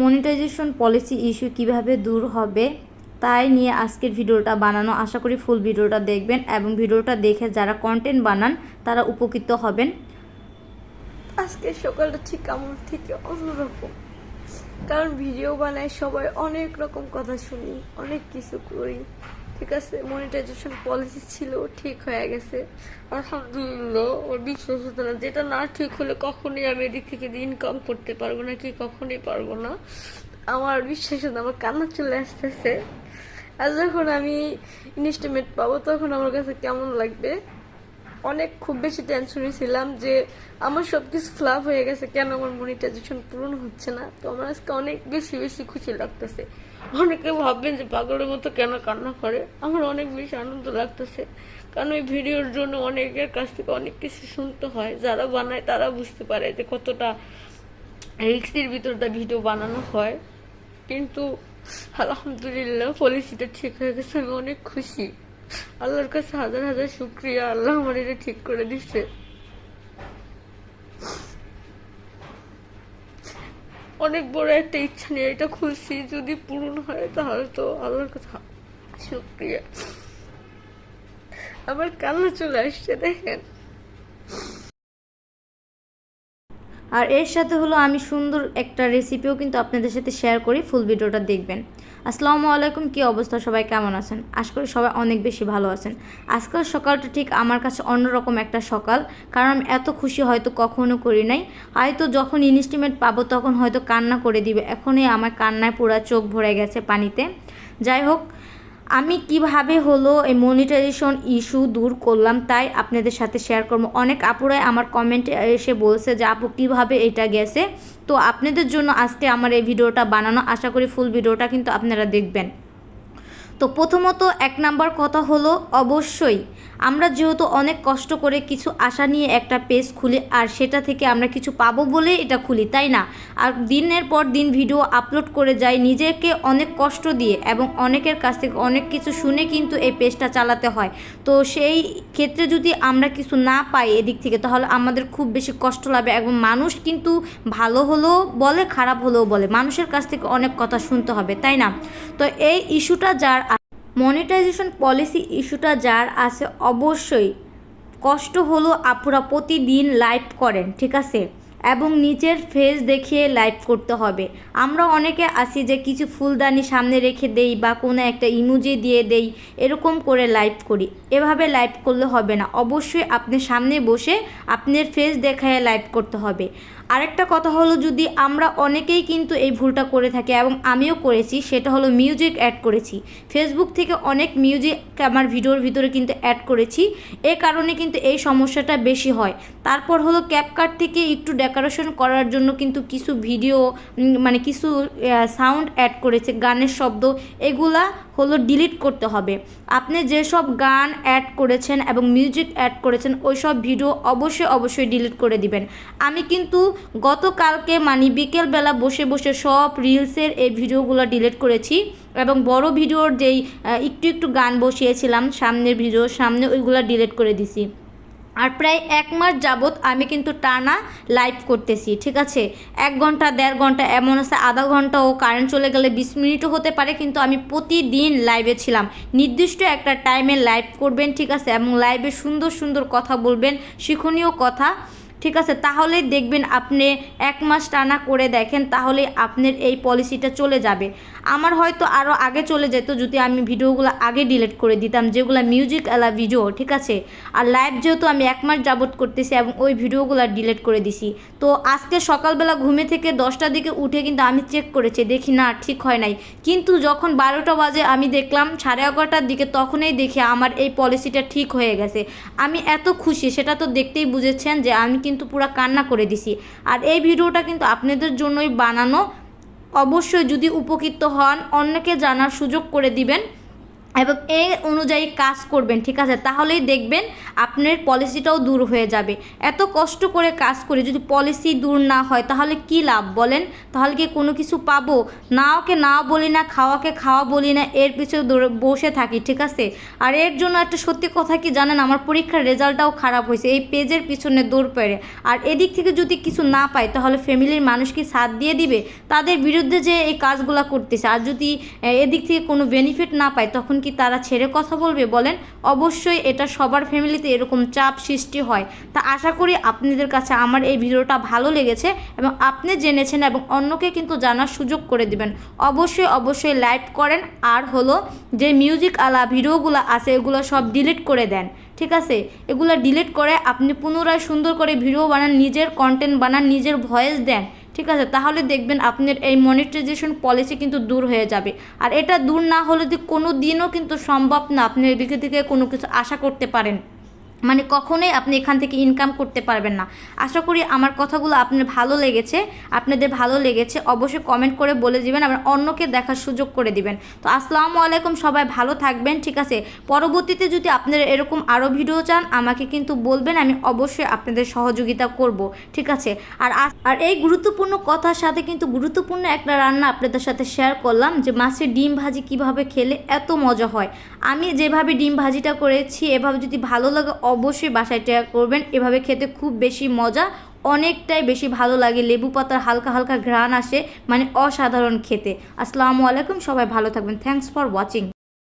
Monetization policy issue কীভাবে দূর হবে, তাই নিয়ে আজকের ভিডিওটা বানানো। আশা করি ফুল ভিডিওটা দেখবেন এবং ভিডিওটা দেখে যারা কন্টেন্ট বানান, তারা উপকৃত হবেন। আজকে সকালটা ঠিক আমার থেকে অন্যরকম। কারণ ভিডিও বানায় সবাই অনেক রকম কথা শুনি, অনেক কিছু করি। ঠিক আছে মনিটাইজেশন পলিসি ছিল ঠিক হয়ে গেছে। আলহামদুলিল্লাহ, ওর বিশ্বাস হতো না। যেটা না ঠিক হলে কখনই আমি এদিক থেকে ইনকাম করতে পারব না, কি কখনই পারব না। আমার বিশ্বাস হতো আমার কান্না চলে আসতেছে। আর যখন আমি ইনস্টিমেট পাবো, তখন আমার কাছে কেমন লাগবে? অনেক, খুব বেশি টেনশনে ছিলাম যে আমার সব কিছু ফ্লাপ হয়ে গেছে, কেন আমার মনিটাইজেশন পূরণ হচ্ছে না? তো আমার আজকে অনেক বেশি বেশি খুশি লাগতেছে। অনেকে ভাববেন যে পাগলের মতো কেন কান্না করে? আমার অনেক বেশি আনন্দ লাগতেছে। কারণ ওই ভিডিওর জন্য অনেকের কাছ থেকে অনেক কিছু শুনতে হয়। যারা বানায় তারা বুঝতে পারে যে কতটা রিক্সের ভিতরটা ভিডিও বানানো হয়। কিন্তু আলহামদুলিল্লাহ পলিসিটা ঠিক হয়ে গেছে। আমি অনেক খুশি। আল্লাহর কাছে হাজার হাজার শুক্রিয়া। আল্লাহ আমার এটা ঠিক করে দিচ্ছে অনেক বড় একটা ইচ্ছা নিয়ে এটা খুলছি, যদি পূরণ হয় তাহলে তো আল্লাহর কথা শুক্রিয়া। আবার কান্না চলে আসছে, দেখেন। আর এর সাথে হলো আমি সুন্দর একটা রেসিপিও কিন্তু আপনাদের সাথে শেয়ার করি ফুল ভিডিওটা দেখবেন। আসসালামু আলাইকুম, কী অবস্থা? সবাই কেমন আছেন? আশা করি সবাই অনেক বেশি ভালো আছেন। আজকাল সকালটা ঠিক আমার কাছে অন্যরকম একটা সকাল, কারণ আমি এত খুশি হয়তো কখনো করি নাই। হয়তো যখন ইনস্টিমেট পাবো তখন হয়তো কান্না করে দিবে। এখনই আমার কান্নায় পুরা চোখ ভরে গেছে পানিতে। যাই হোক আমি কীভাবে হলো এই মনিটাইজেশন ইস্যু দূর করলাম তাই আপনাদের সাথে শেয়ার করব। অনেক আপুরাই আমার কমেন্টে এসে বলছে যে, আপু, কীভাবে এটা গেছে? তো আপনাদের জন্য আজকে আমার এই ভিডিওটা বানানো। আশা করি ফুল ভিডিওটা কিন্তু আপনারা দেখবেন। তো প্রথমত এক নাম্বার কথা হলো, অবশ্যই আমরা যেহেতু অনেক কষ্ট করে কিছু আশা নিয়ে একটা পেজ খুলি, আর সেটা থেকে আমরা কিছু পাবো বলে এটা খুলি, তাই না? আর দিনের পর দিন ভিডিও আপলোড করে যাই নিজেকে অনেক কষ্ট দিয়ে এবং অনেকের কাছ থেকে অনেক কিছু শুনে কিন্তু এই পেজটা চালাতে হয়। তো সেই ক্ষেত্রে যদি আমরা কিছু না পাই এদিক থেকে, তাহলে আমাদের খুব বেশি কষ্ট লাগে এবং মানুষ কিন্তু ভালো হলেও বলে, খারাপ হলেও বলে। মানুষের কাছ থেকে অনেক কথা শুনতে হবে, তাই না? তো এই ইস্যুটা যার মনিটাইজেশন পলিসি ইস্যুটা যার আছে অবশ্যই কষ্ট হলো আপুরা প্রতিদিন লাইভ করেন, ঠিক আছে? এবং নিজের ফেস দেখিয়ে লাইভ করতে হবে। আমরা অনেকে আসি যে কিছু ফুলদানি সামনে রেখে দেই বা কোনো একটা ইমোজি দিয়ে দেই, এরকম করে লাইভ করি। এভাবে লাইভ করলে হবে না। অবশ্যই আপনি সামনে বসে আপনার ফেস দেখায় লাইভ করতে হবে। আরেকটা কথা হলো যদি আমরা অনেকেই কিন্তু এই ভুলটা করে থাকি এবং আমিও করেছি, সেটা হলো মিউজিক অ্যাড করেছি। ফেসবুক থেকে অনেক মিউজিক আমার ভিডিওর ভিতরে কিন্তু অ্যাড করেছি। এ কারণে কিন্তু এই সমস্যাটা বেশি হয়। তারপর হলো ক্যাপকাট থেকে একটু ডেকোরেশন করার জন্য কিন্তু কিছু ভিডিও মানে কিছু সাউন্ড অ্যাড করেছে, গানের শব্দ। এগুলা হলো ডিলিট করতে হবে। আপনি যেসব গান অ্যাড করেছেন এবং মিউজিক অ্যাড করেছেন, ওই সব ভিডিও অবশ্যই অবশ্যই ডিলিট করে দিবেন। আমি কিন্তু গতকালকে মানে বিকেলবেলা বসে বসে সব রিলসের এই ভিডিওগুলো ডিলিট করেছি এবং বড় ভিডিওর যেই একটু একটু গান বসিয়েছিলাম, সামনের ভিডিও সামনে ওইগুলো ডিলিট করে দিছি। আর প্রায় এক মাস যাবৎ আমি কিন্তু টানা লাইভ করতেছি, ঠিক আছে? এক ঘণ্টা, দেড় ঘণ্টা, এমন আছে, আধা ঘণ্টা ও কারেন্ট চলে গেলে বিশ মিনিটও হতে পারে, কিন্তু আমি প্রতিদিন লাইভে ছিলাম। নির্দিষ্ট একটা টাইমে লাইভ করবেন, ঠিক আছে? এবং লাইভে সুন্দর সুন্দর কথা বলবেন, শিক্ষণীয় কথা। ঠিক আছে তাহলেই দেখবেন আপনি এক মাস টানা করে দেখেন, তাহলে আপনার এই পলিসিটা চলে যাবে। আমার হয়তো আরও আগে চলে যেত, যদি আমি ভিডিওগুলো আগে ডিলিট করে দিতাম, যেগুলো মিউজিক এলা ভিডিও ঠিক আছে? আর লাইভ যেহেতু আমি এক মাস যাবত করতেছি এবং ওই ভিডিওগুলো ডিলিট করে দিছি। তো আজকে সকালবেলা ঘুমে থেকে দশটার দিকে উঠে কিন্তু আমি চেক করেছি, দেখি না, ঠিক হয় নাই। কিন্তু যখন বারোটা বাজে, আমি দেখলাম সাড়ে এগারোটার দিকে তখনই দেখি আমার এই পলিসিটা ঠিক হয়ে গেছে। আমি এত খুশি, সেটা তো দেখতেই বুঝেছেন যে আমি কিন্তু পুরো কান্না করে দিছি। আর এই ভিডিওটা কিন্তু আপনাদের জন্যই বানানো। অবশ্যই যদি উপকৃত হন, অন্যকে জানার সুযোগ করে দিবেন। এবং এই অনুযায়ী কাজ করবেন, ঠিক আছে? তাহলেই দেখবেন আপনার পলিসিটাও দূর হয়ে যাবে। এত কষ্ট করে কাজ করে যদি পলিসি দূর না হয়, তাহলে কি লাভ বলেন? তাহলে কি কোনো কিছু পাবো? নাওকে নাও বলি না, খাওয়াকে খাওয়া বলি না, এর পিছনে বসে থাকি, ঠিক আছে? আর এর জন্য একটা সত্যি কথা কি জানেন, আমার পরীক্ষার রেজাল্টটাও খারাপ হয়েছে, এই পেজের পিছনে দৌড় পেরে। আর এদিক থেকে যদি কিছু না পাই তাহলে ফ্যামিলির মানুষ কি সাথ দিয়ে দিবে? তাদের বিরুদ্ধে যে এই কাজগুলো করতেছে, আর যদি এদিক থেকে কোনো বেনিফিট না পায়, তখন কি তারা ছেড়ে কথা বলবে বলেন? অবশ্যই এটা সবার ফ্যামিলিতে এরকম চাপ সৃষ্টি হয়। তা আশা করি আপনাদের কাছে আমার এই ভিডিওটা ভালো লেগেছে এবং আপনি জেনেছেন এবং অন্যকে কিন্তু জানার সুযোগ করে দিবেন। অবশ্যই অবশ্যই লাইক করেন। আর হলো যে মিউজিক আলা ভিডিওগুলো আছে, এগুলো সব ডিলিট করে দেন। ঠিক আছে? এগুলো ডিলিট করে আপনি পুনরায় সুন্দর করে ভিডিও বানান, নিজের কন্টেন্ট বানান, নিজের ভয়েস দেন। ঠিক আছে? তাহলে দেখবেন আপনার এই মনিটাইজেশন পলিসি কিন্তু দূর হয়ে যাবে। আর এটা দূর না হলে যে কোনো দিনও কিন্তু সম্ভব না আপনি এদিকে থেকে কোনো কিছু আশা করতে পারেন। মানে কখনোই আপনি এখান থেকে ইনকাম করতে পারবেন না। আশা করি আমার কথাগুলো আপনার ভালো লেগেছে। আপনাদের ভালো লেগেছে, অবশ্যই কমেন্ট করে বলে দিবেন, আবার অন্যকে দেখার সুযোগ করে দিবেন। তো আসসালামু আলাইকুম, সবাই ভালো থাকবেন, ঠিক আছে? পরবর্তীতে যদি আপনারা এরকম আরও ভিডিও চান, আমাকে কিন্তু বলবেন, আমি অবশ্যই আপনাদের সহযোগিতা করব, ঠিক আছে? আর আর এই গুরুত্বপূর্ণ কথার সাথে কিন্তু গুরুত্বপূর্ণ একটা রান্না আপনাদের সাথে শেয়ার করলাম, যে মাছের ডিম ভাজি কীভাবে খেলে এত মজা হয়। আমি যেভাবে ডিম ভাজিটা করেছি, এভাবে যদি ভালো লাগে অবশ্যই বাসায় ট্রাই করবেন। এভাবে খেতে খুব বেশি মজা, অনেকটাই বেশি ভালো লাগে। লেবু পাতার হালকা হালকা ঘ্রাণ আসে মানে অসাধারণ খেতে। আসসালামু আলাইকুম, সবাই ভালো থাকবেন। Thanks for watching